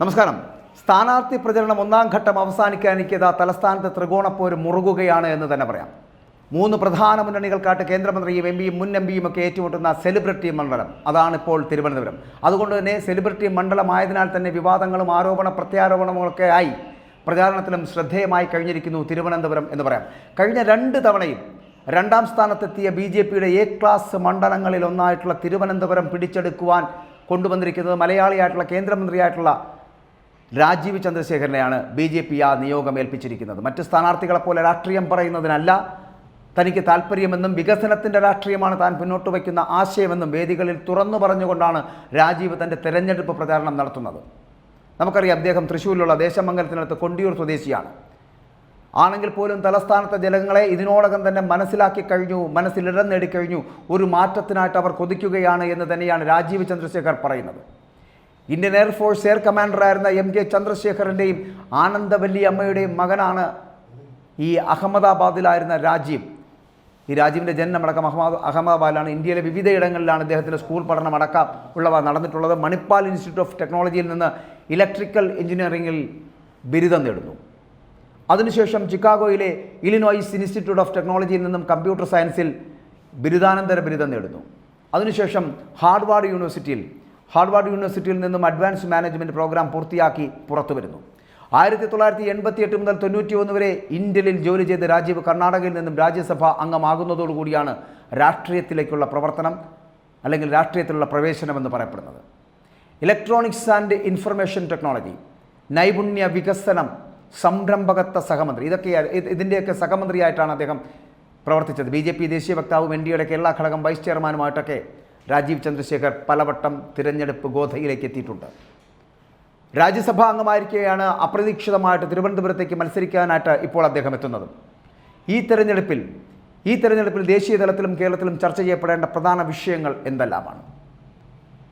നമസ്കാരം. സ്ഥാനാർത്ഥി പ്രചരണം ഒന്നാം ഘട്ടം അവസാനിക്കാനിക്കത തലസ്ഥാനത്ത് ത്രികോണപ്പോര് മുറുകുകയാണ് എന്ന് തന്നെ പറയാം. മൂന്ന് പ്രധാന മുന്നണികൾക്കായിട്ട് കേന്ദ്രമന്ത്രിയും എം പിയും മുൻ എം പിയും ഒക്കെ ഏറ്റുമുട്ടുന്ന സെലിബ്രിറ്റി മണ്ഡലം. അതാണ് ഇപ്പോൾ തിരുവനന്തപുരം. അതുകൊണ്ട് തന്നെ സെലിബ്രിറ്റി മണ്ഡലമായതിനാൽ തന്നെ വിവാദങ്ങളും ആരോപണ പ്രത്യാരോപണങ്ങളൊക്കെ ആയി. പ്രചാരണത്തിലും ശ്രദ്ധേയമായി കഴിഞ്ഞിരിക്കുന്നു തിരുവനന്തപുരം എന്ന് പറയാം. കഴിഞ്ഞ രണ്ട് തവണയും രണ്ടാം സ്ഥാനത്തെത്തിയ ബി ജെ പിയുടെ എ ക്ലാസ് മണ്ഡലങ്ങളിൽ ഒന്നായിട്ടുള്ള തിരുവനന്തപുരം പിടിച്ചെടുക്കുവാൻ കൊണ്ടുവന്നിരിക്കുന്നത് മലയാളിയായിട്ടുള്ള കേന്ദ്രമന്ത്രിയായിട്ടുള്ള രാജീവ് ചന്ദ്രശേഖരനെയാണ് ബി ജെ പി ആ നിയോഗം ഏൽപ്പിച്ചിരിക്കുന്നത്. മറ്റ് സ്ഥാനാർത്ഥികളെപ്പോലെ രാഷ്ട്രീയം പറയുന്നതിനല്ല തനിക്ക് താല്പര്യമെന്നും വികസനത്തിന്റെ രാഷ്ട്രീയമാണ് താൻ മുന്നോട്ട് വയ്ക്കുന്ന ആശയമെന്നും വേദികളിൽ തുറന്നു പറഞ്ഞുകൊണ്ടാണ് രാജീവ് തന്റെ തെരഞ്ഞെടുപ്പ് പ്രചാരണം നടത്തുന്നത്. നമുക്കറിയാം അദ്ദേഹം തൃശ്ശൂരിലുള്ള ദേശമംഗലത്തിനടുത്ത് കൊണ്ടിയൂർ സ്വദേശിയാണ്. ആണെങ്കിൽ പോലും തലസ്ഥാനത്തെ ജനങ്ങളെ ഇതിനോടകം തന്നെ മനസ്സിലാക്കി കഴിഞ്ഞു മനസ്സിലിടം നേടിക്കഴിഞ്ഞു ഒരു മാറ്റത്തിനായിട്ട് അവർ കൊതിക്കുകയാണ് എന്ന് തന്നെയാണ് രാജീവ് ചന്ദ്രശേഖർ പറയുന്നത്. ഇന്ത്യൻ എയർഫോഴ്സ് എയർ കമാൻഡറായിരുന്ന എം കെ ചന്ദ്രശേഖറിന്റെയും ആനന്ദവല്ലി അമ്മയുടെയും മകനാണ് ഈ അഹമ്മദാബാദിലായിരുന്ന രാജീവ്. ഈ രാജീവിന്റെ ജനനമടക്കം അഹമ്മദ് അഹമ്മദാബാദിലാണ്. ഇന്ത്യയിലെ വിവിധയിടങ്ങളിലാണ് ഇദ്ദേഹത്തിന്റെ സ്കൂൾ പഠനം അടക്കം ഉള്ളവ നടന്നിട്ടുള്ളത്. മണിപ്പാൽ ഇൻസ്റ്റിറ്റ്യൂട്ട് ഓഫ് ടെക്നോളജിയിൽ നിന്ന് ഇലക്ട്രിക്കൽ എഞ്ചിനീയറിംഗിൽ ബിരുദം നേടുന്നു. അതിനുശേഷം ചിക്കാഗോയിലെ ഇലിനോയിസ് ഇൻസ്റ്റിറ്റ്യൂട്ട് ഓഫ് ടെക്നോളജിയിൽ നിന്നും കമ്പ്യൂട്ടർ സയൻസിൽ ബിരുദാനന്തര ബിരുദം നേടുന്നു. അതിനുശേഷം ഹാർഡ്വാർഡ് യൂണിവേഴ്സിറ്റിയിൽ ഹാർഡ്വാർഡ് യൂണിവേഴ്സിറ്റിയിൽ നിന്നും അഡ്വാൻസ് മാനേജ്മെന്റ് പ്രോഗ്രാം പൂർത്തിയാക്കി പുറത്തു വരുന്നു ആയിരത്തി തൊള്ളായിരത്തി എൺപത്തി എട്ട് മുതൽ തൊണ്ണൂറ്റി ഒന്ന് വരെ ഇന്ത്യയിൽ ജോലി ചെയ്ത് രാജീവ് കർണാടകയിൽ നിന്നും രാജ്യസഭ അംഗമാകുന്നതോടുകൂടിയാണ് രാഷ്ട്രീയത്തിലേക്കുള്ള പ്രവർത്തനം അല്ലെങ്കിൽ രാഷ്ട്രീയത്തിലുള്ള പ്രവേശനമെന്ന് പറയപ്പെടുന്നത്. ഇലക്ട്രോണിക്സ് ആൻഡ് ഇൻഫർമേഷൻ ടെക്നോളജി നൈപുണ്യ വികസനം സംരംഭകത്വ സഹമന്ത്രി ഇതൊക്കെ ഇതിന്റെയൊക്കെ സഹമന്ത്രിയായിട്ടാണ് അദ്ദേഹം പ്രവർത്തിച്ചത്. ബി ജെ പി ദേശീയ വക്താവും എൻ ഡിയുടെ കേരള ഘടകം വൈസ് ചെയർമാനുമായിട്ടൊക്കെ രാജീവ് ചന്ദ്രശേഖർ പലവട്ടം തിരഞ്ഞെടുപ്പ് ഗോധയിലേക്ക് എത്തിയിട്ടുണ്ട് രാജ്യസഭാ അംഗമായിരിക്കെയാണ് അപ്രതീക്ഷിതമായിട്ട് തിരുവനന്തപുരത്തേക്ക് മത്സരിക്കാനായിട്ട് ഇപ്പോൾ അദ്ദേഹം എത്തുന്നത്. ഈ തെരഞ്ഞെടുപ്പിൽ ഈ തെരഞ്ഞെടുപ്പിൽ ദേശീയ തലത്തിലും കേരളത്തിലും ചർച്ച ചെയ്യപ്പെടേണ്ട പ്രധാന വിഷയങ്ങൾ എന്തെല്ലാമാണ്?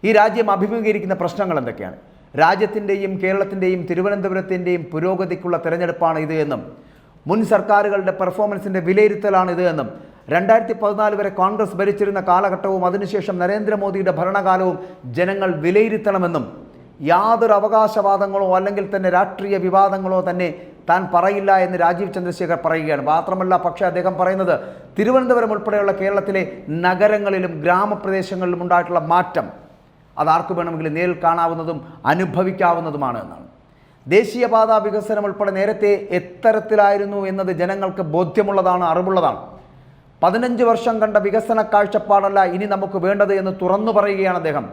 ഈ രാജ്യം അഭിമുഖീകരിക്കുന്ന പ്രശ്നങ്ങൾ എന്തൊക്കെയാണ്? രാജ്യത്തിന്റെയും കേരളത്തിന്റെയും തിരുവനന്തപുരത്തിന്റെയും പുരോഗതിക്കുള്ള തെരഞ്ഞെടുപ്പാണ് ഇത് എന്നും മുൻ സർക്കാരുകളുടെ പെർഫോമൻസിന്റെ വിലയിരുത്തലാണ് ഇത് എന്നും രണ്ടായിരത്തി പതിനാല് വരെ കോൺഗ്രസ് ഭരിച്ചിരുന്ന കാലഘട്ടവും അതിനുശേഷം നരേന്ദ്രമോദിയുടെ ഭരണകാലവും ജനങ്ങൾ വിലയിരുത്തണമെന്നും യാതൊരു അവകാശവാദങ്ങളോ അല്ലെങ്കിൽ തന്നെ രാഷ്ട്രീയ വിവാദങ്ങളോ തന്നെ താൻ പറയില്ല എന്ന് രാജീവ് ചന്ദ്രശേഖർ പറയുകയാണ്. മാത്രമല്ല പക്ഷേ അദ്ദേഹം പറയുന്നത് തിരുവനന്തപുരം ഉൾപ്പെടെയുള്ള കേരളത്തിലെ നഗരങ്ങളിലും ഗ്രാമപ്രദേശങ്ങളിലും ഉണ്ടായിട്ടുള്ള മാറ്റം അതാർക്ക് വേണമെങ്കിലും നേരിൽ കാണാവുന്നതും അനുഭവിക്കാവുന്നതുമാണ് എന്നാണ്. ദേശീയപാത വികസനം ഉൾപ്പെടെ നേരത്തെ എത്തരത്തിലായിരുന്നു എന്നത് ജനങ്ങൾക്ക് ബോധ്യമുള്ളതാണ് അറിവുള്ളതാണ്. പതിനഞ്ച് വർഷം കണ്ട വികസന കാഴ്ചപ്പാടല്ല ഇനി നമുക്ക് വേണ്ടത് എന്ന് തുറന്നു പറയുകയാണ് അദ്ദേഹം.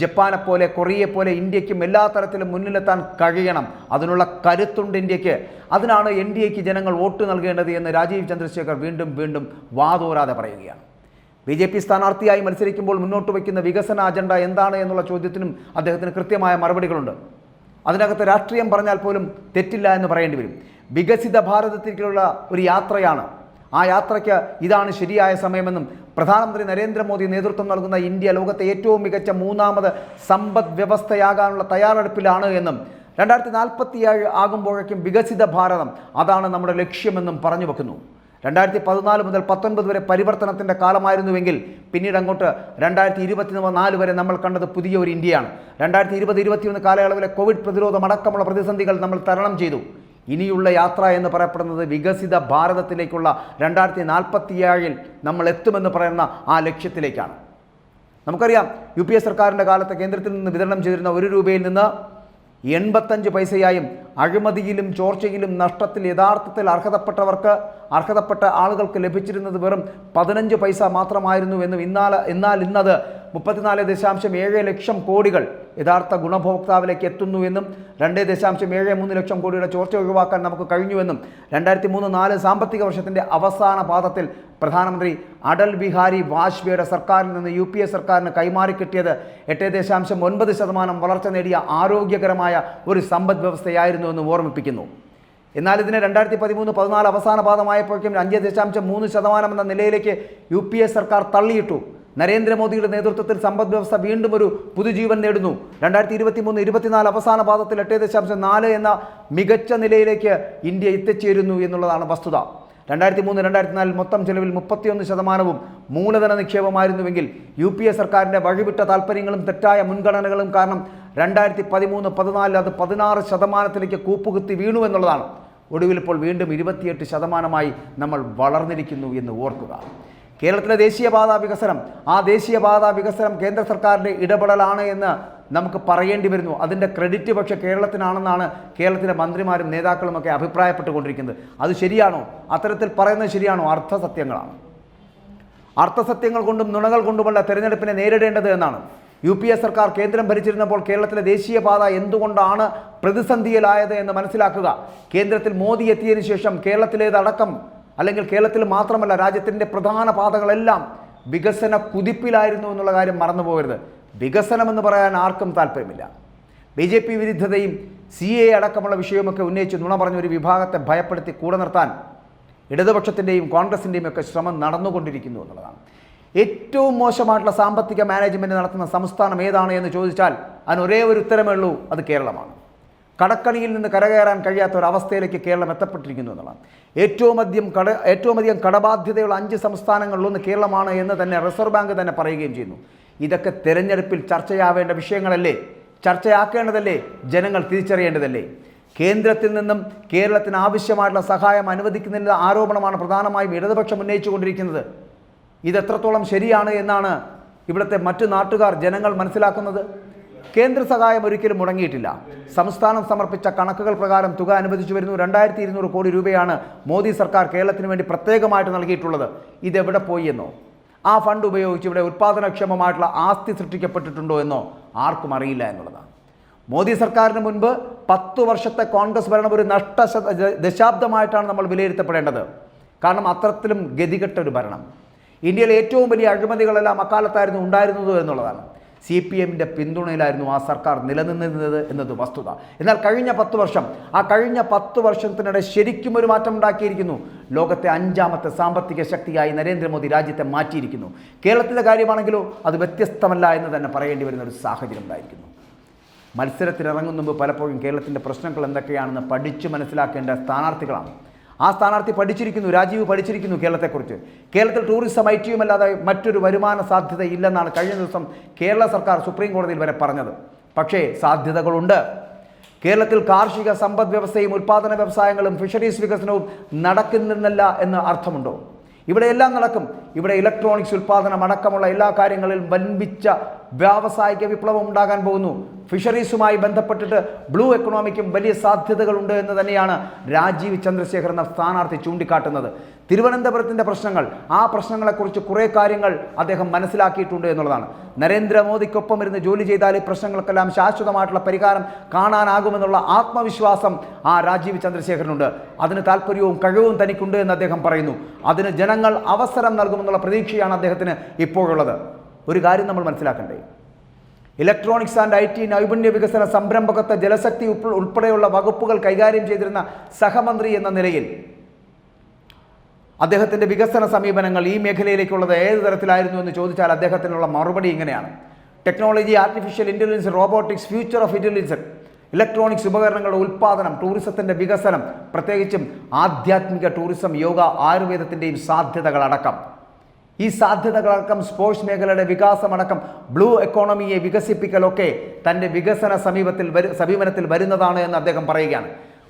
ജപ്പാനെ പോലെ കൊറിയയെ പോലെ ഇന്ത്യക്കും എല്ലാ തരത്തിലും മുന്നിലെത്താൻ കഴിയണം. അതിനുള്ള കരുത്തുണ്ട് ഇന്ത്യയ്ക്ക്. അതിനാണ് എൻ ഡി എക്ക് ജനങ്ങൾ വോട്ട് നൽകേണ്ടത് എന്ന് രാജീവ് ചന്ദ്രശേഖർ വീണ്ടും വീണ്ടും വാതോരാതെ പറയുകയാണ്. ബി ജെ പി സ്ഥാനാർത്ഥിയായി മത്സരിക്കുമ്പോൾ മുന്നോട്ട് വയ്ക്കുന്ന വികസന അജണ്ട എന്താണ് എന്നുള്ള ചോദ്യത്തിനും അദ്ദേഹത്തിന് കൃത്യമായ മറുപടികളുണ്ട്. അതിനകത്ത് രാഷ്ട്രീയം പറഞ്ഞാൽ പോലും തെറ്റില്ല എന്ന് പറയേണ്ടി വരും. വികസിത ഭാരതത്തിലേക്കുള്ള ഒരു യാത്രയാണ് ആ യാത്രയ്ക്ക് ഇതാണ് ശരിയായ സമയമെന്നും പ്രധാനമന്ത്രി നരേന്ദ്രമോദി നേതൃത്വം നൽകുന്ന ഇന്ത്യ ലോകത്തെ ഏറ്റവും മികച്ച മൂന്നാമത് സമ്പദ് വ്യവസ്ഥയാകാനുള്ള തയ്യാറെടുപ്പിലാണ് എന്നും രണ്ടായിരത്തി നാൽപ്പത്തിയേഴ് ആകുമ്പോഴേക്കും വികസിത ഭാരതം അതാണ് നമ്മുടെ ലക്ഷ്യമെന്നും പറഞ്ഞു വെക്കുന്നു. രണ്ടായിരത്തി പതിനാല് മുതൽ പത്തൊൻപത് വരെ പരിവർത്തനത്തിന്റെ കാലമായിരുന്നുവെങ്കിൽ പിന്നീട് അങ്ങോട്ട് രണ്ടായിരത്തി ഇരുപത്തി നാല് വരെ നമ്മൾ കണ്ടത് പുതിയ ഒരു ഇന്ത്യയാണ്. രണ്ടായിരത്തി ഇരുപത് ഇരുപത്തിയൊന്ന് കാലയളവിലെ കോവിഡ് പ്രതിരോധം അടക്കമുള്ള പ്രതിസന്ധികൾ നമ്മൾ തരണം ചെയ്തു. ഇനിയുള്ള യാത്ര എന്ന് പറയപ്പെടുന്നത് വികസിത ഭാരതത്തിലേക്കുള്ള രണ്ടായിരത്തി നാൽപ്പത്തിയേഴിൽ നമ്മൾ എത്തുമെന്ന് പറയുന്ന ആ ലക്ഷ്യത്തിലേക്കാണ്. നമുക്കറിയാം യു പി എ സർക്കാരിന്റെ കാലത്ത് കേന്ദ്രത്തിൽ നിന്ന് വിതരണം ചെയ്തിരുന്ന ഒരു രൂപയിൽ നിന്ന് എൺപത്തഞ്ച് പൈസയായും അഴിമതിയിലും ചോർച്ചയിലും നഷ്ടത്തിൽ യഥാർത്ഥത്തിൽ അർഹതപ്പെട്ടവർക്ക് അർഹതപ്പെട്ട ആളുകൾക്ക് ലഭിച്ചിരുന്നത് വെറും പതിനഞ്ച് പൈസ മാത്രമായിരുന്നു എന്നും എന്നാൽ എന്നാൽ ഇന്നത് മുപ്പത്തിനാല് ദശാംശം ഏഴ് ലക്ഷം കോടികൾ യഥാർത്ഥ ഗുണഭോക്താവിലേക്ക് എത്തുന്നു എന്നും രണ്ട് ദശാംശം ഏഴ് മൂന്ന് ലക്ഷം കോടിയുടെ ചോർച്ച ഒഴിവാക്കാൻ നമുക്ക് കഴിഞ്ഞുവെന്നും രണ്ടായിരത്തി മൂന്ന് നാല് സാമ്പത്തിക വർഷത്തിന്റെ അവസാന പാദത്തിൽ പ്രധാനമന്ത്രി അടൽ ബിഹാരി വാജ്പേയിയുടെ സർക്കാരിൽ നിന്ന് യു പി എ സർക്കാരിന് കൈമാറി കിട്ടിയത് എട്ട് ദശാംശം ഒൻപത് ശതമാനം വളർച്ച നേടിയ ആരോഗ്യകരമായ ഒരു സമ്പദ് വ്യവസ്ഥയായിരുന്നു എന്ന് ഓർമ്മിപ്പിക്കുന്നു. എന്നാൽ ഇതിനെ രണ്ടായിരത്തി പതിമൂന്ന് പതിനാല് അവസാന പാദമായപ്പോഴേക്കും അഞ്ച് ദശാംശം മൂന്ന് ശതമാനം എന്ന നിലയിലേക്ക് യു പി എ സർക്കാർ തള്ളിയിട്ടു. നരേന്ദ്രമോദിയുടെ നേതൃത്വത്തിൽ സമ്പദ് വ്യവസ്ഥ വീണ്ടും ഒരു പുതുജീവൻ നേടുന്നു. രണ്ടായിരത്തി ഇരുപത്തി മൂന്ന് ഇരുപത്തിനാല് അവസാന പാദത്തിൽ എട്ട് ദശാംശം നാല് എന്ന മികച്ച നിലയിലേക്ക് ഇന്ത്യ എത്തിച്ചേരുന്നു എന്നുള്ളതാണ് വസ്തുത. രണ്ടായിരത്തി മൂന്ന് രണ്ടായിരത്തി നാലിൽ മൊത്തം ചെലവിൽ മുപ്പത്തിയൊന്ന് ശതമാനവും മൂലധന നിക്ഷേപമായിരുന്നുവെങ്കിൽ യു പി എ സർക്കാരിന്റെ വഴിവിട്ട താല്പര്യങ്ങളും തെറ്റായ മുൻഗണനകളും കാരണം രണ്ടായിരത്തി പതിമൂന്ന് പതിനാലിൽ അത് പതിനാറ് ശതമാനത്തിലേക്ക് കൂപ്പുകുത്തി വീണു എന്നുള്ളതാണ്. ഒടുവിൽ ഇപ്പോൾ വീണ്ടും ഇരുപത്തിയെട്ട് ശതമാനമായി നമ്മൾ വളർന്നിരിക്കുന്നു എന്ന് ഓർക്കുക. കേരളത്തിലെ ദേശീയപാത വികസനം ആ ദേശീയപാത വികസനം കേന്ദ്ര സർക്കാരിന്റെ ഇടപെടലാണ് എന്ന് നമുക്ക് പറയേണ്ടി വരുന്നു. അതിന്റെ ക്രെഡിറ്റ് പക്ഷേ കേരളത്തിനാണെന്നാണ് കേരളത്തിലെ മന്ത്രിമാരും നേതാക്കളുമൊക്കെ അഭിപ്രായപ്പെട്ടുകൊണ്ടിരിക്കുന്നത്. അത് ശരിയാണോ? അത്തരത്തിൽ പറയുന്നത് ശരിയാണോ? അർത്ഥസത്യങ്ങളാണ്. അർത്ഥസത്യങ്ങൾ കൊണ്ടും നുണകൾ കൊണ്ടുമുള്ള തെരഞ്ഞെടുപ്പിനെ നേരിടേണ്ടത് എന്നാണ്. യു പി എ സർക്കാർ കേന്ദ്രം ഭരിച്ചിരുന്നപ്പോൾ കേരളത്തിലെ ദേശീയപാത എന്തുകൊണ്ടാണ് പ്രതിസന്ധിയിലായത് എന്ന് മനസ്സിലാക്കുക. കേന്ദ്രത്തിൽ മോദി എത്തിയതിനു ശേഷം കേരളത്തിലേതടക്കം അല്ലെങ്കിൽ കേരളത്തിൽ മാത്രമല്ല രാജ്യത്തിന്റെ പ്രധാന പാതകളെല്ലാം വികസന കുതിപ്പിലായിരുന്നു എന്നുള്ള കാര്യം മറന്നുപോകരുത്. വികസനം എന്ന് പറയാൻ ആർക്കും താല്പര്യമില്ല. ബി ജെ പി വിരുദ്ധതയും സി എ അടക്കമുള്ള വിഷയമൊക്കെ ഉന്നയിച്ച് നുണ പറഞ്ഞ ഒരു വിഭാഗത്തെ ഭയപ്പെടുത്തി കൂടെ നിർത്താൻ ഇടതുപക്ഷത്തിന്റെയും കോൺഗ്രസിന്റെയും ഒക്കെ ശ്രമം നടന്നുകൊണ്ടിരിക്കുന്നു എന്നുള്ളതാണ്. ഏറ്റവും മോശമായിട്ടുള്ള സാമ്പത്തിക മാനേജ്മെന്റ് നടത്തുന്ന സംസ്ഥാനം ഏതാണ് എന്ന് ചോദിച്ചാൽ അതിന് ഒരേ ഒരു ഉത്തരമേ ഉള്ളൂ അത് കേരളമാണ്. കടക്കണിയിൽ നിന്ന് കരകയറാൻ കഴിയാത്ത ഒരു അവസ്ഥയിലേക്ക് കേരളം എത്തപ്പെട്ടിരിക്കുന്നു എന്നുള്ളതാണ്. ഏറ്റവും അധികം കട ഏറ്റവും അധികം കടബാധ്യതയുള്ള അഞ്ച് സംസ്ഥാനങ്ങളിലൊന്ന് കേരളമാണ് എന്ന് തന്നെ റിസർവ് ബാങ്ക് തന്നെ പറയുകയും ചെയ്യുന്നു. ഇതൊക്കെ തെരഞ്ഞെടുപ്പിൽ ചർച്ചയാവേണ്ട വിഷയങ്ങളല്ലേ? ചർച്ചയാക്കേണ്ടതല്ലേ? ജനങ്ങൾ തിരിച്ചറിയേണ്ടതല്ലേ? കേന്ദ്രത്തിൽ നിന്നും കേരളത്തിന് ആവശ്യമായിട്ടുള്ള സഹായം അനുവദിക്കുന്നില്ല ആരോപണമാണ് പ്രധാനമായും ഇടതുപക്ഷം ഉന്നയിച്ചുകൊണ്ടിരിക്കുന്നത്. ഇത് എത്രത്തോളം ശരിയാണ് എന്നാണ് ഇവിടുത്തെ മറ്റു നാട്ടുകാർ ജനങ്ങൾ മനസ്സിലാക്കുന്നത്? കേന്ദ്ര സഹായം ഒരിക്കലും മുടങ്ങിയിട്ടില്ല. സംസ്ഥാനം സമർപ്പിച്ച കണക്കുകൾ പ്രകാരം തുക അനുവദിച്ചു വരുന്നു രണ്ടായിരത്തി ഇരുന്നൂറ് കോടി രൂപയാണ് മോദി സർക്കാർ കേരളത്തിന് വേണ്ടി പ്രത്യേകമായിട്ട് നൽകിയിട്ടുള്ളത്. ഇതെവിടെ പോയി എന്നോ? ആ ഫണ്ട് ഉപയോഗിച്ച് ഇവിടെ ഉത്പാദനക്ഷമമായിട്ടുള്ള ആസ്തി സൃഷ്ടിക്കപ്പെട്ടിട്ടുണ്ടോ എന്നോ ആർക്കും അറിയില്ല എന്നുള്ളതാണ്. മോദി സർക്കാരിന് മുൻപ് പത്ത് വർഷത്തെ കോൺഗ്രസ് ഭരണം ഒരു നഷ്ട ദശാബ്ദമായിട്ടാണ് നമ്മൾ വിലയിരുത്തപ്പെടേണ്ടത്. കാരണം അത്തരത്തിലും ഗതികെട്ട ഒരു ഭരണം. ഇന്ത്യയിലെ ഏറ്റവും വലിയ അഴിമതികളെല്ലാം അക്കാലത്തായിരുന്നു ഉണ്ടായിരുന്നത് എന്നുള്ളതാണ്. സി പി എമ്മിന്റെ പിന്തുണയിലായിരുന്നു ആ സർക്കാർ നിലനിന്നിരുന്നത് എന്നത് വസ്തുത. എന്നാൽ കഴിഞ്ഞ പത്ത് വർഷം ആ കഴിഞ്ഞ പത്ത് വർഷത്തിനിടെ ശരിക്കും ഒരു മാറ്റം ഉണ്ടാക്കിയിരിക്കുന്നു. ലോകത്തെ അഞ്ചാമത്തെ സാമ്പത്തിക ശക്തിയായി നരേന്ദ്രമോദി രാജ്യത്തെ മാറ്റിയിരിക്കുന്നു. കേരളത്തിലെ കാര്യമാണെങ്കിലോ അത് വ്യത്യസ്തമല്ല എന്ന് തന്നെ പറയേണ്ടി വരുന്ന ഒരു സാഹചര്യം ഉണ്ടായിരിക്കുന്നു. മത്സരത്തിനിറങ്ങും പലപ്പോഴും കേരളത്തിന്റെ പ്രശ്നങ്ങൾ എന്തൊക്കെയാണെന്ന് പഠിച്ചു മനസ്സിലാക്കേണ്ട സ്ഥാനാർത്ഥികളാണ് ആ സ്ഥാനാർത്ഥി പഠിച്ചിരിക്കുന്നു രാജീവ് പഠിച്ചിരിക്കുന്നു കേരളത്തെക്കുറിച്ച്. കേരളത്തിൽ ടൂറിസം ഐ ടിയുമല്ലാതെ മറ്റൊരു വരുമാന സാധ്യത ഇല്ലെന്നാണ് കഴിഞ്ഞ ദിവസം കേരള സർക്കാർ സുപ്രീം കോടതിയിൽ വരെ പറഞ്ഞത്. പക്ഷേ സാധ്യതകളുണ്ട്. കേരളത്തിൽ കാർഷിക സമ്പദ് വ്യവസ്ഥയും ഉൽപ്പാദന വ്യവസായങ്ങളും ഫിഷറീസ് വികസനവും നടക്കുന്നില്ല എന്ന് അർത്ഥമുണ്ടോ? ഇവിടെ എല്ലാം നടക്കും. ഇവിടെ ഇലക്ട്രോണിക്സ് ഉൽപ്പാദനം അടക്കമുള്ള എല്ലാ കാര്യങ്ങളിലും വൻപിച്ച വ്യാവസായിക വിപ്ലവം ഉണ്ടാകാൻ പോകുന്നു. ഫിഷറീസുമായി ബന്ധപ്പെട്ടിട്ട് ബ്ലൂ എക്കണോമിക്കും വലിയ സാധ്യതകളുണ്ട് എന്ന് തന്നെയാണ് രാജീവ് ചന്ദ്രശേഖർ എന്ന സ്ഥാനാർത്ഥി ചൂണ്ടിക്കാട്ടുന്നത്. തിരുവനന്തപുരത്തിന്റെ പ്രശ്നങ്ങൾ ആ പ്രശ്നങ്ങളെക്കുറിച്ച് കുറേ കാര്യങ്ങൾ അദ്ദേഹം മനസ്സിലാക്കിയിട്ടുണ്ട് എന്നുള്ളതാണ്. നരേന്ദ്രമോദിക്കൊപ്പം ഇരുന്ന് ജോലി ചെയ്താൽ ഈ പ്രശ്നങ്ങൾക്കെല്ലാം ശാശ്വതമായിട്ടുള്ള പരിഹാരം കാണാനാകുമെന്നുള്ള ആത്മവിശ്വാസം ആ രാജീവ് ചന്ദ്രശേഖരനുണ്ട്. അതിന് താല്പര്യവും കഴിവും തനിക്കുണ്ട് എന്ന് അദ്ദേഹം പറയുന്നു. അതിന് ജനങ്ങൾ അവസരം നൽകുമെന്നുള്ള പ്രതീക്ഷയാണ് അദ്ദേഹത്തിന് ഇപ്പോഴുള്ളത്. ഒരു കാര്യം നമ്മൾ മനസ്സിലാക്കണ്ടേ? ഇലക്ട്രോണിക്സ് ആൻഡ് ഐ ടി നൈപുണ്യ വികസന സംരംഭകത്വ ജലശക്തി ഉൾപ്പെ- ഉൾപ്പെടെയുള്ള വകുപ്പുകൾ കൈകാര്യം ചെയ്തിരുന്ന സഹമന്ത്രി എന്ന നിലയിൽ അദ്ദേഹത്തിന്റെ വികസന സമീപനങ്ങൾ ഈ മേഖലയിലേക്കുള്ളത് ഏത് തരത്തിലായിരുന്നു എന്ന് ചോദിച്ചാൽ അദ്ദേഹത്തിനുള്ള മറുപടി ഇങ്ങനെയാണ്. Technology artificial intelligence robotics future of intelligence electronics ഉപകരണങ്ങളുടെ ഉൽപ്പാദനം ടൂറിസത്തിന്റെ വികസനം പ്രത്യേകിച്ചും ആധ്യാത്മിക ടൂറിസം യോഗ ആയുർവേദത്തിന്റെയും സാധ്യതകളടക്കം. ഈ സാധ്യതകളടക്കം സ്പോർട്സ് മേഖലയുടെ വികാസമടക്കം ബ്ലൂ എക്കോണമിയെ വികസിപ്പിക്കലൊക്കെ തന്റെ വികസന സമീപത്തിൽ സമീപനത്തിൽ വരുന്നതാണ് എന്ന് അദ്ദേഹം പറയുകയാണ്.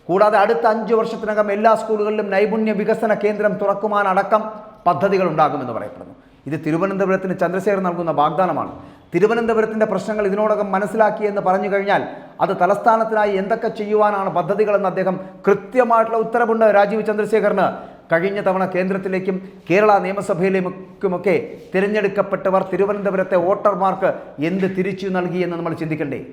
കൂടാതെ അടുത്ത അഞ്ച് വർഷത്തിനകം എല്ലാ സ്കൂളുകളിലും നൈപുണ്യ വികസന കേന്ദ്രം തുറക്കുവാനടക്കം പദ്ധതികൾ ഉണ്ടാകുമെന്ന് പറയപ്പെടുന്നു. ഇത് തിരുവനന്തപുരത്തിന് ചന്ദ്രശേഖരൻ നൽകുന്ന വാഗ്ദാനമാണ്. തിരുവനന്തപുരത്തിന്റെ പ്രശ്നങ്ങൾ ഇതിനോടകം മനസ്സിലാക്കി എന്ന് പറഞ്ഞു കഴിഞ്ഞാൽ അത് തലസ്ഥാനത്തിനായി എന്തൊക്കെ ചെയ്യുവാനാണ് പദ്ധതികളെന്ന് അദ്ദേഹം കൃത്യമായിട്ടുള്ള ഉത്തരവുണ്ട് രാജീവ് ചന്ദ്രശേഖറിന്. കഴിഞ്ഞ തവണ കേന്ദ്രത്തിലേക്കും കേരള നിയമസഭയിലേക്കുമൊക്കെ തിരഞ്ഞെടുക്കപ്പെട്ടവർ തിരുവനന്തപുരത്തെ വോട്ടർമാർക്ക് എന്ത് തിരിച്ചു നൽകി എന്ന് നമ്മൾ ചിന്തിക്കണ്ടേ?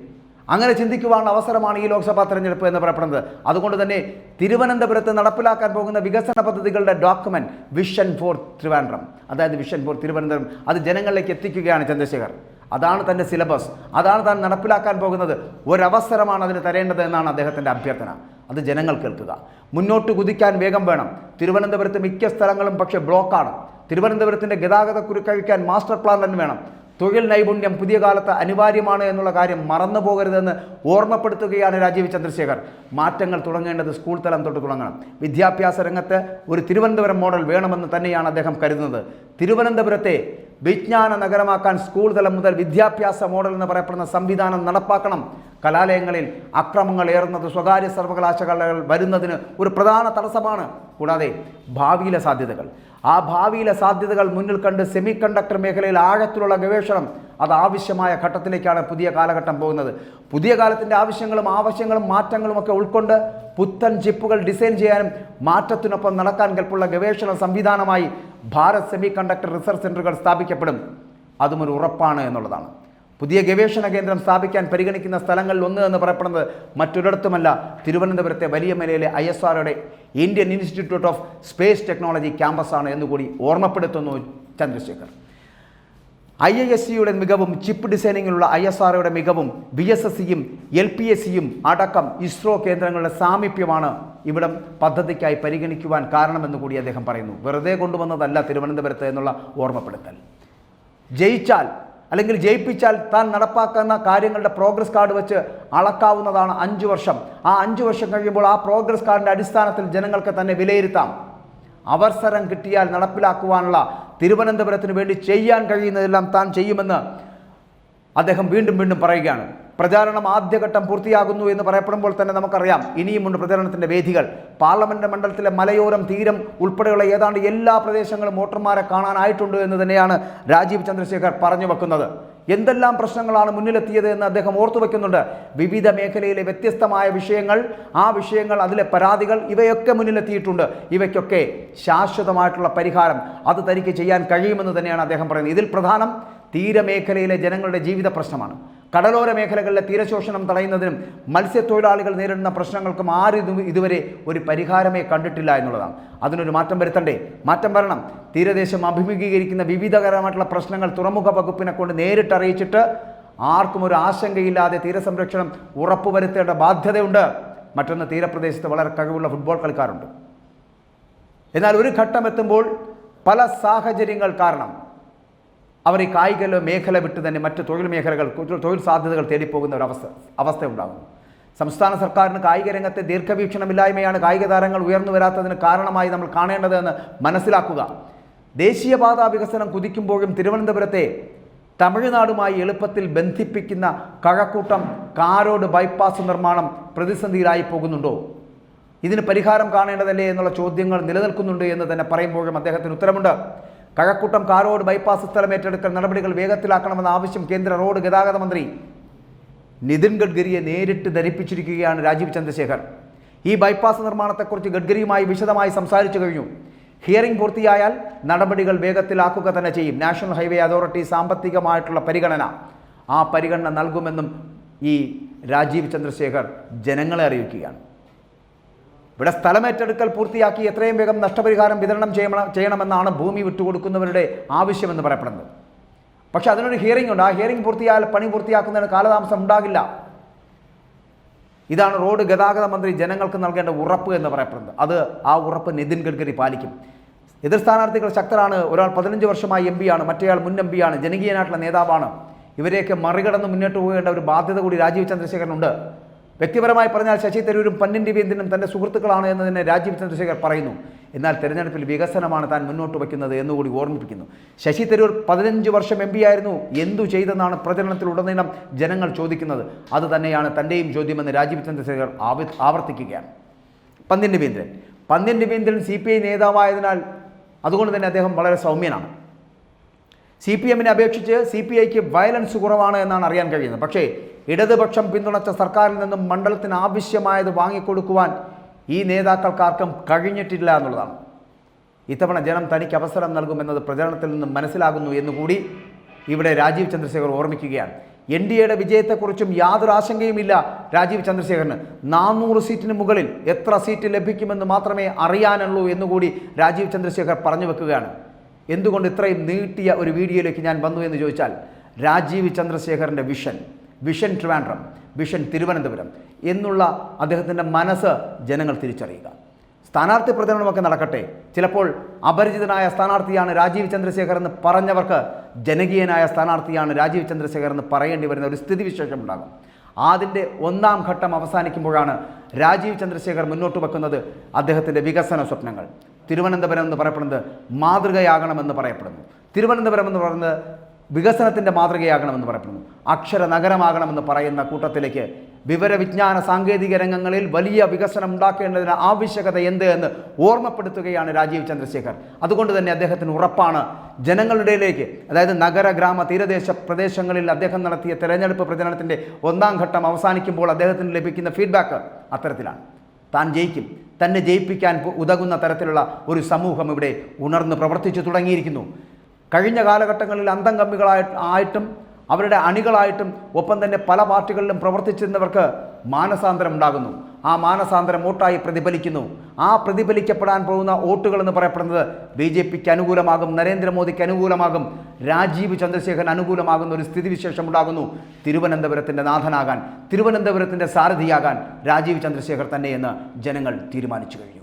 അങ്ങനെ ചിന്തിക്കുവാനുള്ള അവസരമാണ് ഈ ലോക്സഭാ തെരഞ്ഞെടുപ്പ് എന്ന് പറയപ്പെടുന്നത്. അതുകൊണ്ട് തന്നെ തിരുവനന്തപുരത്ത് നടപ്പിലാക്കാൻ പോകുന്ന വികസന പദ്ധതികളുടെ ഡോക്യുമെന്റ് വിഷൻ ഫോർ ത്രിവാൻഡ്രം അതായത് വിഷൻ ഫോർ തിരുവനന്തപുരം അത് ജനങ്ങളിലേക്ക് എത്തിക്കുകയാണ് ചന്ദ്രശേഖർ. അതാണ് തന്റെ സിലബസ്. അതാണ് താൻ നടപ്പിലാക്കാൻ പോകുന്നത്. ഒരവസരമാണ് അതിന് തരേണ്ടത് എന്നാണ് അദ്ദേഹത്തിന്റെ അഭ്യർത്ഥന. അത് ജനങ്ങൾ കേൾക്കുക. മുന്നോട്ട് കുതിക്കാൻ വേഗം വേണം. തിരുവനന്തപുരത്ത് മിക്ക സ്ഥലങ്ങളും പക്ഷേ ബ്ലോക്കാണ്. തിരുവനന്തപുരത്തിന്റെ ഗതാഗത കുരുക്കഴിക്കാൻ മാസ്റ്റർ പ്ലാൻ തന്നെ വേണം. തൊഴിൽ നൈപുണ്യം പുതിയ കാലത്ത് അനിവാര്യമാണ് എന്നുള്ള കാര്യം മറന്നു പോകരുതെന്ന് ഓർമ്മപ്പെടുത്തുകയാണ് രാജീവ് ചന്ദ്രശേഖർ. മാറ്റങ്ങൾ തുടങ്ങേണ്ടത് സ്കൂൾ തലം തൊട്ട് തുടങ്ങണം. വിദ്യാഭ്യാസ രംഗത്ത് ഒരു തിരുവനന്തപുരം മോഡൽ വേണമെന്ന് തന്നെയാണ് അദ്ദേഹം കരുതുന്നത്. തിരുവനന്തപുരത്തെ വിജ്ഞാന നഗരമാക്കാൻ സ്കൂൾ തലം മുതൽ വിദ്യാഭ്യാസ മോഡൽ എന്ന് പറയപ്പെടുന്ന സംവിധാനം നടപ്പാക്കണം. കലാലയങ്ങളിൽ അക്രമങ്ങൾ ഏറുന്നത് സ്വകാര്യ സർവകലാശാലകൾ വരുന്നതിന് ഒരു പ്രധാന തടസ്സമാണ്. കൂടാതെ ഭാവിയിലെ സാധ്യതകൾ. ആ ഭാവിയിലെ സാധ്യതകൾ മുന്നിൽ കണ്ട് സെമി കണ്ടക്ടർ മേഖലയിൽ ആഴത്തിലുള്ള ഗവേഷണം അത് ആവശ്യമായ ഘട്ടത്തിലേക്കാണ് പുതിയ കാലഘട്ടം പോകുന്നത്. പുതിയ കാലത്തിന്റെ ആവശ്യങ്ങളും ആവശ്യങ്ങളും മാറ്റങ്ങളും ഒക്കെ ഉൾക്കൊണ്ട് പുത്തൻ ചിപ്പുകൾ ഡിസൈൻ ചെയ്യാനും മാറ്റത്തിനൊപ്പം നടക്കാൻ കൽപ്പുള്ള ഗവേഷണ സംവിധാനമായി ഭാരത് സെമി കണ്ടക്ടർ റിസർച്ച് സെന്ററുകൾ സ്ഥാപിക്കപ്പെടും. അതും ഒരു ഉറപ്പാണ് എന്നുള്ളതാണ്. പുതിയ ഗവേഷണ കേന്ദ്രം സ്ഥാപിക്കാൻ പരിഗണിക്കുന്ന സ്ഥലങ്ങളിൽ ഒന്ന് എന്ന് പറയപ്പെടുന്നത് മറ്റൊരിടത്തുമല്ല. തിരുവനന്തപുരത്തെ വലിയ മലയിലെ I S ആർഒയുടെ Indian institute of space technology ക്യാമ്പസാണ് എന്നുകൂടി ഓർമ്മപ്പെടുത്തുന്നു ചന്ദ്രശേഖർ. ഐ ഐ എസ് സിയുടെ മികവും ചിപ്പ് ഡിസൈനിങ്ങിലുള്ള ഐ എസ് ആർഒയുടെ മികവും ബി എസ് എസ് സിയും എൽ പി എസ് സിയും അടക്കം ഇസ്രോ കേന്ദ്രങ്ങളുടെ സാമീപ്യമാണ് ഇവിടം പദ്ധതിക്കായി പരിഗണിക്കുവാൻ കാരണമെന്ന് കൂടി അദ്ദേഹം പറയുന്നു. വെറുതെ കൊണ്ടുവന്നതല്ല തിരുവനന്തപുരത്ത് എന്നുള്ള ഓർമ്മപ്പെടുത്തൽ. ജയിച്ചാൽ അല്ലെങ്കിൽ ജയിപ്പിച്ചാൽ താൻ നടപ്പാക്കുന്ന കാര്യങ്ങളുടെ പ്രോഗ്രസ് കാർഡ് വെച്ച് അളക്കാവുന്നതാണ് അഞ്ച് വർഷം. ആ അഞ്ച് വർഷം കഴിയുമ്പോൾ ആ പ്രോഗ്രസ് കാർഡിന്റെ അടിസ്ഥാനത്തിൽ ജനങ്ങൾക്ക് തന്നെ വിലയിരുത്താം. അവസരം കിട്ടിയാൽ നടപ്പിലാക്കുവാനുള്ള തിരുവനന്തപുരത്തിന് വേണ്ടി ചെയ്യാൻ കഴിയുന്നതെല്ലാം താൻ ചെയ്യുമെന്ന് അദ്ദേഹം വീണ്ടും വീണ്ടും പറയുകയാണ്. പ്രചാരണം ആദ്യഘട്ടം പൂർത്തിയാകുന്നു എന്ന് പറയപ്പെടുമ്പോൾ തന്നെ നമുക്കറിയാം. ഇനിയുമുണ്ട് പ്രചരണത്തിന്റെ വേദികൾ. പാർലമെന്റ് മണ്ഡലത്തിലെ മലയോരം തീരം ഉൾപ്പെടെയുള്ള ഏതാണ്ട് എല്ലാ പ്രദേശങ്ങളും വോട്ടർമാരെ കാണാനായിട്ടുണ്ട് എന്ന് തന്നെയാണ് രാജീവ് ചന്ദ്രശേഖർ പറഞ്ഞു വെക്കുന്നത്. എന്തെല്ലാം പ്രശ്നങ്ങളാണ് മുന്നിലെത്തിയത് എന്ന് അദ്ദേഹം ഓർത്തു വെക്കുന്നുണ്ട്. വിവിധ മേഖലയിലെ വ്യത്യസ്തമായ വിഷയങ്ങൾ ആ വിഷയങ്ങൾ അതിലെ പരാതികൾ ഇവയൊക്കെ മുന്നിലെത്തിയിട്ടുണ്ട്. ഇവയ്ക്കൊക്കെ ശാശ്വതമായിട്ടുള്ള പരിഹാരം അത് തനിക്ക് ചെയ്യാൻ കഴിയുമെന്ന് തന്നെയാണ് അദ്ദേഹം പറയുന്നത്. ഇതിൽ പ്രധാനം തീരമേഖലയിലെ ജനങ്ങളുടെ ജീവിത പ്രശ്നമാണ്. കടലോര മേഖലകളിലെ തീരശോഷണം തടയുന്നതിനും മത്സ്യത്തൊഴിലാളികൾ നേരിടുന്ന പ്രശ്നങ്ങൾക്കും ആരും ഇതുവരെ ഒരു പരിഹാരമേ കണ്ടിട്ടില്ല എന്നുള്ളതാണ്. അതിനൊരു മാറ്റം വരുത്തണ്ടേ? മാറ്റം വരണം. തീരദേശം അഭിമുഖീകരിക്കുന്ന വിവിധകരമായിട്ടുള്ള പ്രശ്നങ്ങൾ തുറമുഖ വകുപ്പിനെ കൊണ്ട് നേരിട്ട് അറിയിച്ചിട്ട് ആർക്കും ഒരു ആശങ്കയില്ലാതെ തീരസംരക്ഷണം ഉറപ്പുവരുത്തേണ്ട ബാധ്യതയുണ്ട്. മറ്റൊന്ന് തീരപ്രദേശത്ത് വളരെ കഴിവുള്ള ഫുട്ബോൾ കളിക്കാരുണ്ട്. എന്നാൽ ഒരു ഘട്ടം എത്തുമ്പോൾ പല സാഹചര്യങ്ങൾ കാരണം അവർ ഈ കായിക മേഖല വിട്ട് തന്നെ മറ്റ് തൊഴിൽ മേഖലകൾ തൊഴിൽ സാധ്യതകൾ തേടിപ്പോകുന്ന ഒരു അവസ്ഥ അവസ്ഥ ഉണ്ടാകുന്നു. സംസ്ഥാന സർക്കാരിന് കായിക രംഗത്തെ ദീർഘവീക്ഷണമില്ലായ്മയാണ് കായിക താരങ്ങൾ ഉയർന്നു വരാത്തതിന് കാരണമായി നമ്മൾ കാണേണ്ടതെന്ന് മനസ്സിലാക്കുക. ദേശീയപാതാ വികസനം കുതിക്കുമ്പോഴും തിരുവനന്തപുരത്തെ തമിഴ്നാടുമായി എളുപ്പത്തിൽ ബന്ധിപ്പിക്കുന്ന കഴക്കൂട്ടം കാരോട് ബൈപ്പാസ് നിർമ്മാണം പ്രതിസന്ധിയിലായി പോകുന്നുണ്ടോ? ഇതിന് പരിഹാരം കാണേണ്ടതല്ലേ എന്നുള്ള ചോദ്യങ്ങൾ നിലനിൽക്കുന്നുണ്ട് എന്ന് തന്നെ പറയുമ്പോഴും അദ്ദേഹത്തിന് ഉത്തരമുണ്ട്. കഴക്കൂട്ടം കാരോട് ബൈപ്പാസ് സ്ഥലം ഏറ്റെടുക്കൽ നടപടികൾ വേഗത്തിലാക്കണമെന്ന ആവശ്യം കേന്ദ്ര റോഡ് ഗതാഗത മന്ത്രി നിതിൻ ഗഡ്കരിയെ നേരിട്ട് ധരിപ്പിച്ചിരിക്കുകയാണ് രാജീവ് ചന്ദ്രശേഖർ. ഈ ബൈപ്പാസ് നിർമ്മാണത്തെക്കുറിച്ച് ഗഡ്കരിയുമായി വിശദമായി സംസാരിച്ചു കഴിഞ്ഞു. ഹിയറിംഗ് പൂർത്തിയായാൽ നടപടികൾ വേഗത്തിലാക്കുക തന്നെ ചെയ്യും. നാഷണൽ ഹൈവേ അതോറിറ്റി സാമ്പത്തികമായിട്ടുള്ള പരിഗണന ആ പരിഗണന നൽകുമെന്നും ഈ രാജീവ് ചന്ദ്രശേഖർ ജനങ്ങളെ അറിയിക്കുകയാണ്. ഇവിടെ സ്ഥലമേറ്റെടുക്കൽ പൂർത്തിയാക്കി എത്രയും വേഗം നഷ്ടപരിഹാരം വിതരണം ചെയ്യണം ചെയ്യണമെന്നാണ് ഭൂമി വിട്ടുകൊടുക്കുന്നവരുടെ ആവശ്യമെന്ന് പറയപ്പെടുന്നത്. പക്ഷേ അതിനൊരു ഹിയറിംഗ് ഉണ്ട്. ആ ഹിയറിംഗ് പൂർത്തിയായാൽ പണി പൂർത്തിയാക്കുന്നതിന് കാലതാമസം ഉണ്ടാകില്ല. ഇതാണ് റോഡ് ഗതാഗത മന്ത്രി ജനങ്ങൾക്ക് നൽകേണ്ട ഉറപ്പ് എന്ന് പറയപ്പെടുന്നത്. അത് ആ ഉറപ്പ് നിതിൻ ഗഡ്കരി പാലിക്കും. എതിർ സ്ഥാനാർത്ഥികൾ ശക്തരാണ്. ഒരാൾ പതിനഞ്ച് വർഷമായി എം പിയാണ് മറ്റേയാൾ മുൻ എം പിയാണ് ജനകീയനായിട്ടുള്ള നേതാവാണ്. ഇവരെയൊക്കെ മറികടന്ന് മുന്നോട്ട് പോകേണ്ട ഒരു ബാധ്യത കൂടി രാജീവ് ചന്ദ്രശേഖരനുണ്ട്. വ്യക്തിപരമായി പറഞ്ഞാൽ ശശി തരൂരും പന്നിൻ രവീന്ദ്രനും തന്റെ സുഹൃത്തുക്കളാണ് എന്ന് തന്നെ രാജീവ് ചന്ദ്രശേഖർ പറയുന്നു. എന്നാൽ തെരഞ്ഞെടുപ്പിൽ വികസനമാണ് താൻ മുന്നോട്ട് വയ്ക്കുന്നത് എന്നുകൂടി ഓർമ്മിപ്പിക്കുന്നു. ശശി തരൂർ പതിനഞ്ച് വർഷം എം പി ആയിരുന്നു. എന്തു ചെയ്തെന്നാണ് പ്രചരണത്തിലുടനീളം ജനങ്ങൾ ചോദിക്കുന്നത്. അത് തന്നെയാണ് തന്റെയും ചോദ്യമെന്ന് രാജീവ് ചന്ദ്രശേഖർ ആവ ആവർത്തിക്കുകയാണ്. Pannian Raveendran. Pannian Raveendran C P I നേതാവായതിനാൽ അതുകൊണ്ട് തന്നെ അദ്ദേഹം വളരെ സൗമ്യനാണ്. സി പി എമ്മിനെ അപേക്ഷിച്ച് സി പി ഐക്ക് വയലൻസ് കുറവാണ് എന്നാണ് അറിയാൻ കഴിയുന്നത്. പക്ഷേ ഇടതുപക്ഷം പിന്തുണച്ച സർക്കാരിൽ നിന്നും മണ്ഡലത്തിന് ആവശ്യമായത് വാങ്ങിക്കൊടുക്കുവാൻ ഈ നേതാക്കൾക്കാർക്കും കഴിഞ്ഞിട്ടില്ല എന്നുള്ളതാണ്. ഇത്തവണ ജനം തനിക്ക് അവസരം നൽകുമെന്നത് പ്രചരണത്തിൽ നിന്നും മനസ്സിലാകുന്നു എന്നുകൂടി ഇവിടെ രാജീവ് ചന്ദ്രശേഖർ ഓർമ്മിക്കുകയാണ്. എൻ ഡി എയുടെ വിജയത്തെക്കുറിച്ചും യാതൊരു ആശങ്കയുമില്ല രാജീവ് ചന്ദ്രശേഖരന് നാനൂറ് സീറ്റിന് മുകളിൽ എത്ര സീറ്റ് ലഭിക്കുമെന്ന് മാത്രമേ അറിയാനുള്ളൂ എന്നുകൂടി രാജീവ് ചന്ദ്രശേഖർ പറഞ്ഞു വെക്കുകയാണ്. എന്തുകൊണ്ട് ഇത്രയും നീട്ടിയ ഒരു വീഡിയോയിലേക്ക് ഞാൻ വന്നു എന്ന് ചോദിച്ചാൽ Rajeev ചന്ദ്രശേഖറിന്റെ vision vision Trivandrum vision Thiruvananthapuram എന്നുള്ള അദ്ദേഹത്തിന്റെ മനസ്സ് ജനങ്ങൾ തിരിച്ചറിയുക. സ്ഥാനാർത്ഥി പ്രചരണമൊക്കെ നടക്കട്ടെ. ചിലപ്പോൾ അപരിചിതനായ സ്ഥാനാർത്ഥിയാണ് രാജീവ് ചന്ദ്രശേഖർ എന്ന് പറഞ്ഞവർക്ക് ജനകീയനായ സ്ഥാനാർത്ഥിയാണ് രാജീവ് ചന്ദ്രശേഖർ എന്ന് പറയേണ്ടി വരുന്ന ഒരു സ്ഥിതിവിശേഷം ഉണ്ടാകും. അതിന്റെ ഒന്നാം ഘട്ടം അവസാനിക്കുമ്പോഴാണ് രാജീവ് ചന്ദ്രശേഖർ മുന്നോട്ട് വെക്കുന്നത് അദ്ദേഹത്തിന്റെ വികസന സ്വപ്നങ്ങൾ. തിരുവനന്തപുരം എന്ന് പറയപ്പെടുന്നത് മാതൃകയാകണമെന്ന് പറയപ്പെടുന്നു. തിരുവനന്തപുരം എന്ന് പറയുന്നത് വികസനത്തിന്റെ മാതൃകയാകണമെന്ന് പറയപ്പെടുന്നു. അക്ഷര നഗരമാകണമെന്ന് പറയുന്ന കൂട്ടത്തിലേക്ക് വിവരവിജ്ഞാന സാങ്കേതിക രംഗങ്ങളിൽ വലിയ വികസനം ഉണ്ടാക്കേണ്ടതിന് ആവശ്യകത എന്ത് എന്ന് ഓർമ്മപ്പെടുത്തുകയാണ് രാജീവ് ചന്ദ്രശേഖർ. അതുകൊണ്ട് തന്നെ അദ്ദേഹത്തിന് ഉറപ്പാണ് ജനങ്ങളുടെയിലേക്ക് അതായത് നഗര ഗ്രാമ തീരദേശ പ്രദേശങ്ങളിൽ അദ്ദേഹം നടത്തിയ തെരഞ്ഞെടുപ്പ് പ്രചരണത്തിന്റെ ഒന്നാം ഘട്ടം അവസാനിക്കുമ്പോൾ അദ്ദേഹത്തിന് ലഭിക്കുന്ന ഫീഡ്ബാക്ക് അത്തരത്തിലാണ്. താൻ ജയിക്കും. തന്നെ ജയിപ്പിക്കാൻ ഉതകുന്ന തരത്തിലുള്ള ഒരു സമൂഹം ഇവിടെ ഉണർന്ന് പ്രവർത്തിച്ചു തുടങ്ങിയിരിക്കുന്നു. കഴിഞ്ഞ കാലഘട്ടങ്ങളിൽ അന്തംഗമ്മികളായി ആയിട്ടും അവരുടെ അണികളായിട്ടും ഒപ്പം തന്നെ പല പാർട്ടികളിലും പ്രവർത്തിച്ചിരുന്നവർക്ക് മാനസാന്തരം ഉണ്ടാകുന്നു ആ മാനസാന്തരം വോട്ടായി പ്രതിഫലിക്കുന്നു. ആ പ്രതിഫലിക്കപ്പെടാൻ പോകുന്ന വോട്ടുകൾ എന്ന് പറയപ്പെടുന്നത് ബി ജെ പിക്ക് അനുകൂലമാകും നരേന്ദ്രമോദിക്ക് അനുകൂലമാകും രാജീവ് ചന്ദ്രശേഖരൻ അനുകൂലമാകുന്ന ഒരു സ്ഥിതിവിശേഷം ഉണ്ടാകുന്നു. തിരുവനന്തപുരത്തിന്റെ നാഥനാകാൻ തിരുവനന്തപുരത്തിന്റെ സാരഥിയാകാൻ രാജീവ് ചന്ദ്രശേഖർ തന്നെയെന്ന് ജനങ്ങൾ തീരുമാനിച്ചു കഴിഞ്ഞു.